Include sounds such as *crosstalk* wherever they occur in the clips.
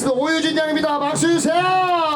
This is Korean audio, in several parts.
오유진 양입니다. 박수 주세요.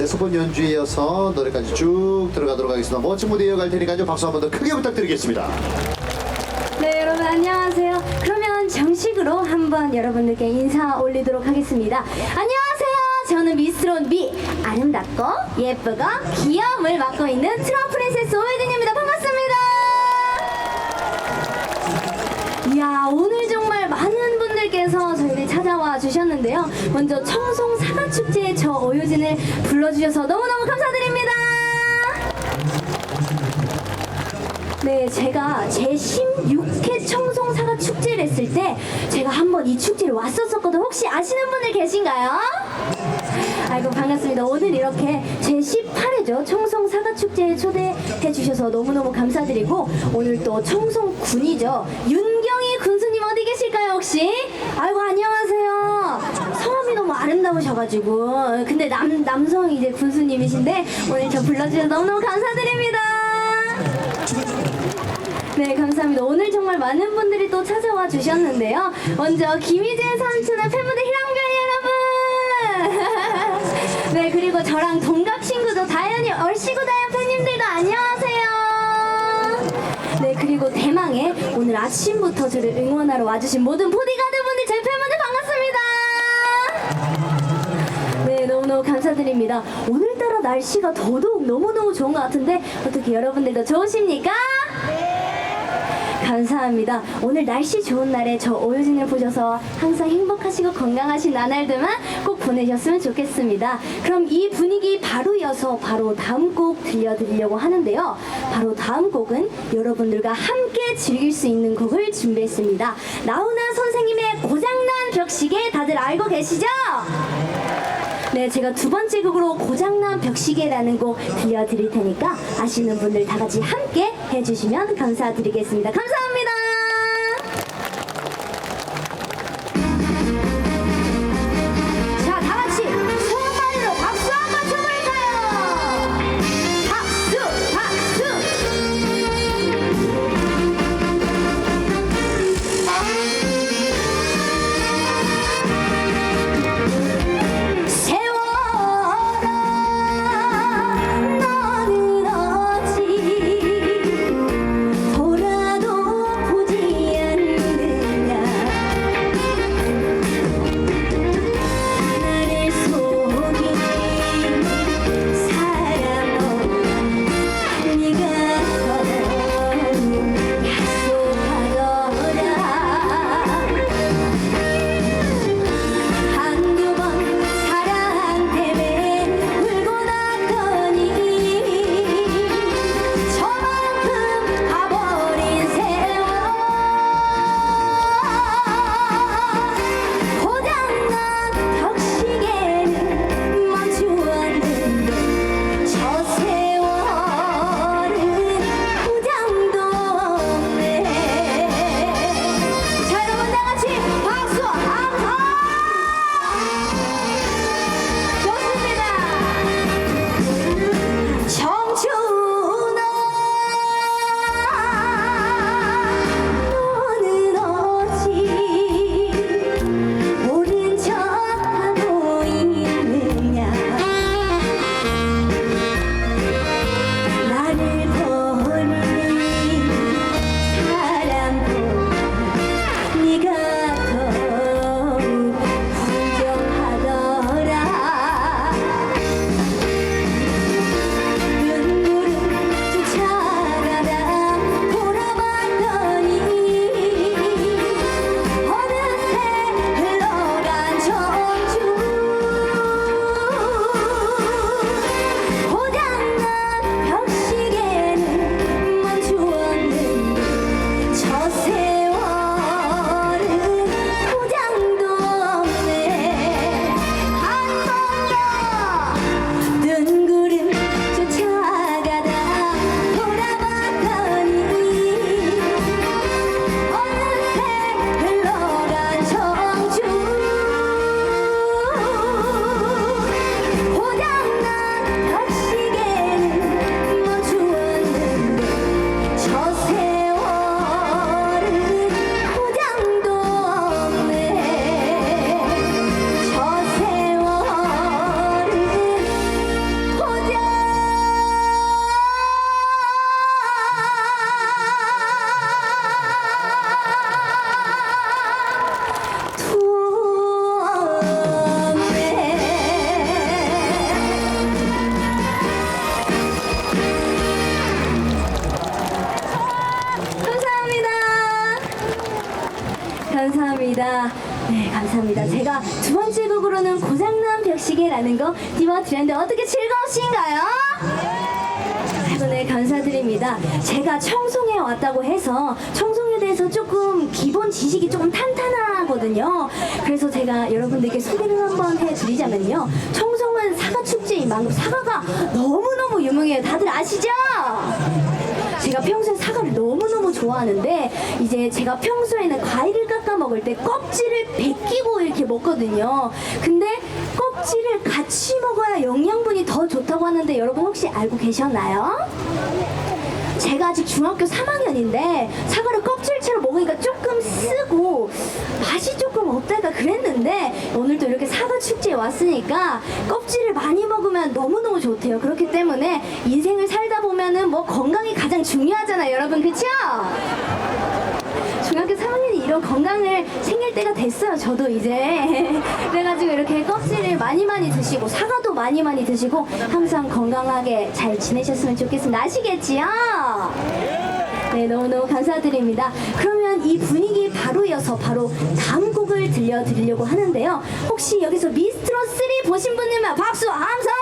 자, 세소폰 연주에 이어서 노래까지 쭉 들어가도록 하겠습니다. 멋진 무대 이어갈 테니까요. 박수 한 번 더 크게 부탁드리겠습니다. 네, 여러분 안녕하세요. 그러면 정식으로 한번 여러분들께 인사 올리도록 하겠습니다. 안녕하세요. 저는 미스트론 미 아름답고 예쁘고 귀여움을 맡고 있는 트럼프 프린세스 오예진입니다. 반갑습니다. 이야, 오늘 정말 많은 분들께서 저희를 찾아와 주셨는데요. 먼저 청송 사과축제에 저 오유진을 불러주셔서 너무너무 감사드립니다. 네, 제가 제 16회 청송 사과 축제를 했을 때 제가 한번 이 축제를 왔었었거든요. 혹시 아시는 분들 계신가요? 아이고 반갑습니다. 오늘 이렇게 제 18회죠. 청송 사과 축제에 초대해 주셔서 너무너무 감사드리고 오늘 또 청송 군이죠. 윤경희 군수님 어디 계실까요, 혹시? 아이고 안녕하세요. 성함이 아름다우셔가지고 근데 남 남성 이제 군수님이신데 오늘 저 불러주셔서 너무너무 감사드립니다. 네, 감사합니다. 오늘 정말 많은 분들이 또 찾아와 주셨는데요. 먼저 김희재 삼촌의 팬분들 희랑별 여러분! *laughs* 네, 그리고 저랑 동갑 친구죠. 다현이 얼씨구 다현 팬님들도 안녕하세요. 네, 그리고 대망의 오늘 아침부터 저를 응원하러 와주신 모든 보디가드 분들, 제 팬분들 감사드립니다. 오늘따라 날씨가 더더욱 너무너무 좋은 것 같은데, 어떻게 여러분들도 좋으십니까? 감사합니다. 오늘 날씨 좋은 날에 저 오유진을 보셔서 항상 행복하시고 건강하신 나날들만 꼭 보내셨으면 좋겠습니다. 그럼 이 분위기 바로 이어서 바로 다음 곡 들려드리려고 하는데요. 바로 다음 곡은 여러분들과 함께 즐길 수 있는 곡을 준비했습니다. 나훈아 선생님의 고장난 벽시계 다들 알고 계시죠? 네, 제가 두 번째 곡으로 고장난 벽시계라는 곡 들려드릴 테니까 아시는 분들 다 같이 함께 해주시면 감사드리겠습니다. 감사합니다. 벽시계라는 거 띄워드렸는데 어떻게 즐거우신가요? 아이고, 네, 감사드립니다. 제가 청송에 왔다고 해서 청송에 대해서 조금 기본 지식이 조금 탄탄하거든요. 그래서 제가 여러분들께 소개를 한번 해드리자면요. 청송은 사과 축제인 만큼 사과가 너무너무 유명해요. 다들 아시죠? 제가 평소에 사과를 너무너무 좋아하는데 이제 제가 평소에는 과일을 깎아 먹을 때 껍질을 벗기고 이렇게 먹거든요. 근데 껍질을 같이 먹어야 영양분이 더 좋다고 하는데 여러분 혹시 알고 계셨나요? 제가 아직 중학교 3학년인데 사과를 껍질채로 먹으니까 조금 쓰고 맛이 조금 없달까 그랬는데 오늘도 이렇게 사과 축제에 왔으니까 껍질을 많이 먹으면 너무너무 좋대요. 그렇기 때문에 인생을 살다 보면은 뭐 건강이 가장 중요하잖아요, 여러분. 그쵸? 중학교 3학년이 이런 건강을 챙길 때가 됐어요. 저도 이제. *laughs* 그래가지고 이렇게 껍질을 많이 많이 드시고 사과도 많이 많이 드시고 항상 건강하게 잘 지내셨으면 좋겠습니다. 아시겠지요? 네, 너무너무 감사드립니다. 그러면 이 분위기 바로 이어서 바로 다음 곡을 들려드리려고 하는데요. 혹시 여기서 미스트로 3 보신 분들만 박수 함성!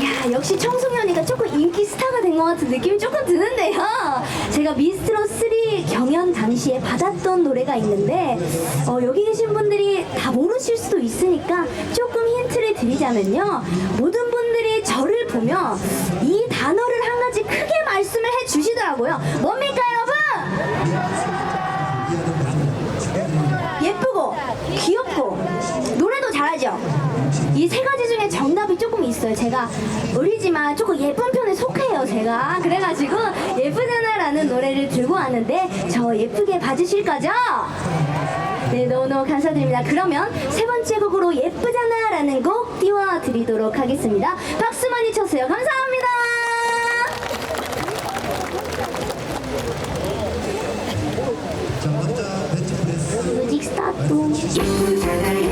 이야, 역시 청소년이가 조금 인기 스타가 된 것 같은 느낌이 조금 드는데요. 제가 미스트로 3 경연 당시에 받았던 노래가 있는데, 어, 여기 계신 분들이 다 모르실 수도 있으니까 조금 힌트를 드리자면요. 모든 분들이 저를 보면 이 단어를 한 가지 크게 말씀을 해 주시더라고요. 뭡니까, 여러분? 예쁘고, 귀엽고, 노래 도 잘하죠? 이 세 가지 중에 정답이 조금 있어요. 제가 어리지만 조금 예쁜 편에 속해요, 제가. 그래가지고 예쁘잖아라는 노래를 들고 왔는데 저 예쁘게 봐주실 거죠? 네, 너무너무 감사드립니다. 그러면 세 번째 곡으로 예쁘잖아라는 곡 띄워드리도록 하겠습니다. 박수 많이 쳤어요. 감사합니다. 자 먼저 벤치프레스 뮤직 스타트. 예쁘잖아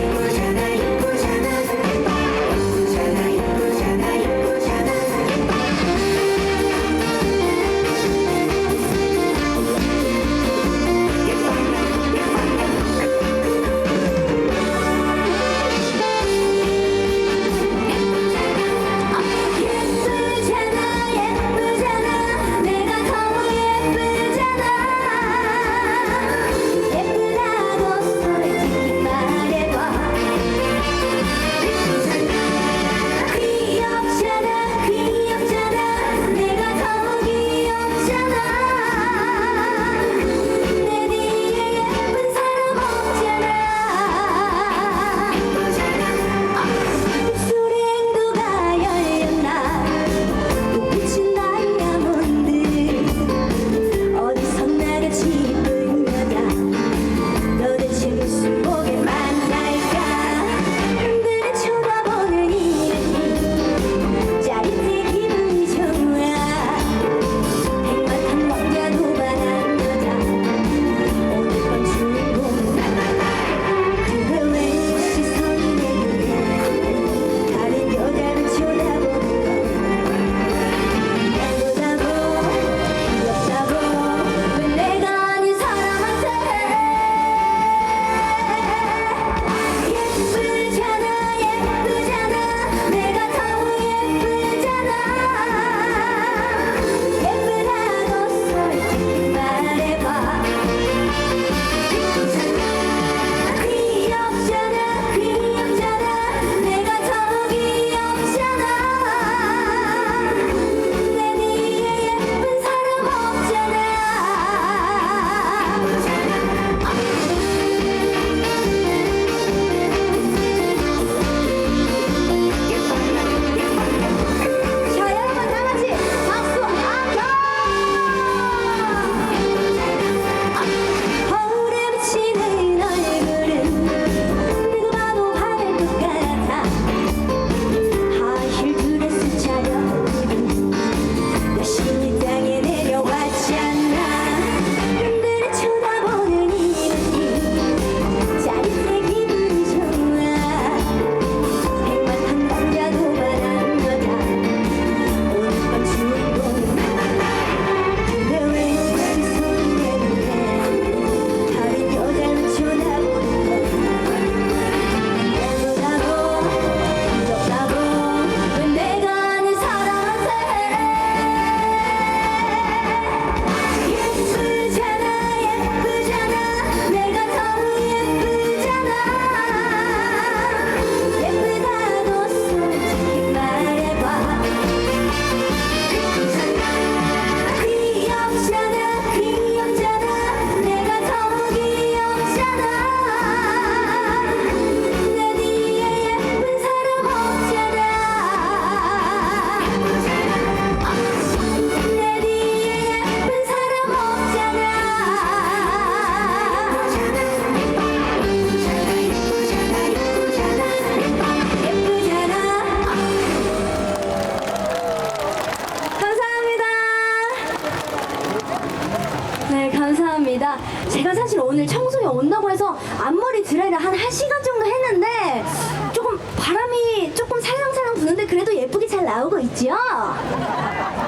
나오고 있지요?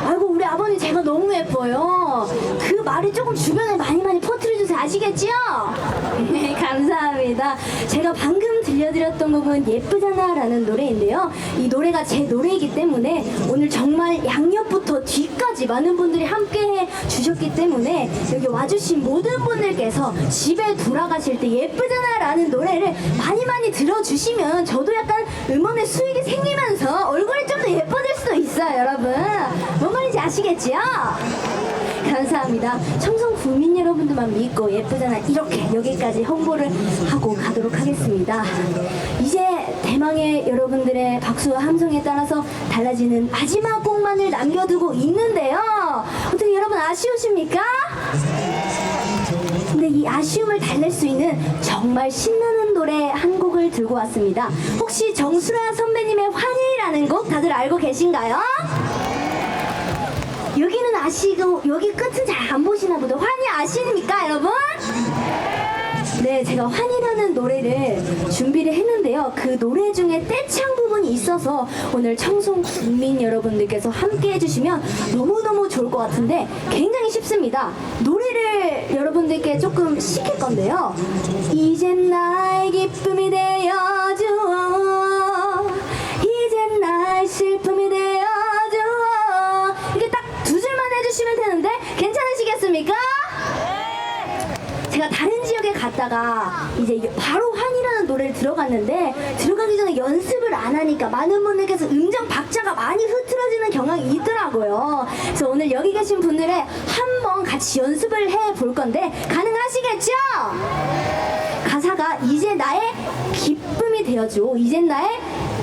아이고 우리 아버님 제가 너무 예뻐요. 그 말을 조금 주변에 많이 많이 퍼뜨려주세요. 아시겠지요? *laughs* 네, 감사합니다. 제가 방금 들려드렸던 곡은 예쁘잖아 라는 노래인데요. 이 노래가 제 노래이기 때문에 오늘 정말 양옆부터 뒤까지 많은 분들이 함께 해 주셨기 때문에 여기 와주신 모든 분들께서 집에 돌아가실 때 예쁘잖아 라는 노래를 많이 많이 들어주시면 저도 약간 음원의 수익이 생기면서 얼굴이 좀 더 예뻐질 수도 있어요, 여러분. 뭔 말인지 아시겠지요? 감사합니다. 청송 국민 여러분들만 믿고 예쁘잖아. 이렇게 여기까지 홍보를 하고 가도록 하겠습니다. 이제 대망의 여러분들의 박수와 함성에 따라서 달라지는 마지막 곡만을 남겨두고 있는데요. 어떻게 여러분 아쉬우십니까? 근데 이 아쉬움을 달랠 수 있는 정말 신나는 노래 한 곡을 들고 왔습니다. 혹시 정수라 선배님의 환희라는 곡 다들 알고 계신가요? 여기는 아시고 여기 끝은 잘 안 보시나 보다. 환희 아십니까, 여러분? 네, 제가 환희라는 노래를 준비를 했는데요. 그 노래 중에 떼창 부분이 있어서 오늘 청송 국민 여러분들께서 함께 해주시면 너무너무 좋을 것 같은데 굉장히 쉽습니다. 노래를 여러분들께 조금 시킬 건데요. 이젠 나의 기쁨이 되어주어 이젠 나의 슬픔이 되어주 해주시면 되는데 괜찮으시겠습니까? 제가 다른 지역에 갔다가 이제 바로 환이라는 노래를 들어갔는데 들어가기 전에 연습을 안 하니까 많은 분들께서 음정 박자가 많이 흐트러지는 경향이 있더라고요. 그래서 오늘 여기 계신 분들의 한번 같이 연습을 해 볼 건데 가능하시겠죠? 가사가 이제 나의 기쁨이 되어줘. 이제 나의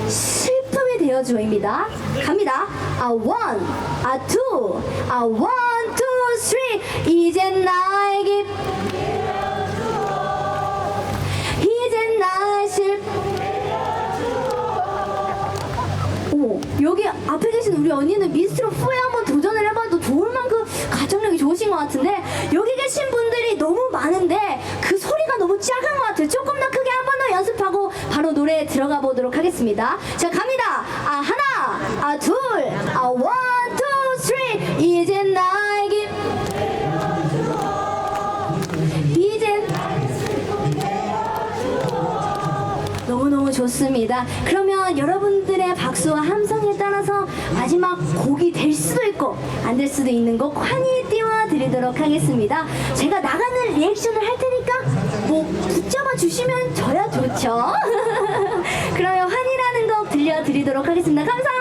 슬픔이 되어줘입니다. 갑니다. 아 one, 아 two, 아 two, three. 이제 나의 기 여기 앞에 계신 우리 언니는 미스트로 후에 한번 도전을 해봐도 좋을 만큼 가정력이 좋으신 것 같은데 여기 계신 분들이 너무 많은데 그 소리가 너무 작은 것 같아요. 조금 더 크게 한 번 더 연습하고 바로 노래에 들어가 보도록 하겠습니다. 자 갑니다. 아 하나 아 둘 아 원, 투, 쓰리. 이젠 나 좋습니다. 그러면 여러분들의 박수와 함성에 따라서 마지막 곡이 될 수도 있고 안 될 수도 있는 곡 환히 띄워드리도록 하겠습니다. 제가 나가는 리액션을 할 테니까 뭐 붙잡아 주시면 저야 좋죠. *laughs* 그러면 환희라는 곡 들려드리도록 하겠습니다. 감사합니다.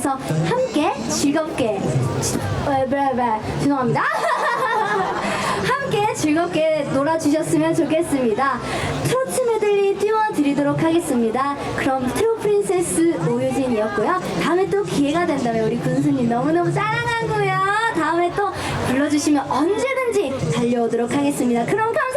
그래서 함께 즐겁게 어, 뭐야 죄송합니다. *laughs* 함께 즐겁게 놀아주셨으면 좋겠습니다. 트로트 메들리 띄워드리도록 하겠습니다. 그럼 트로 프린세스 오유진이었고요. 다음에 또 기회가 된다면 우리 군수님 너무너무 사랑하고요. 다음에 또 불러주시면 언제든지 달려오도록 하겠습니다. 그럼 감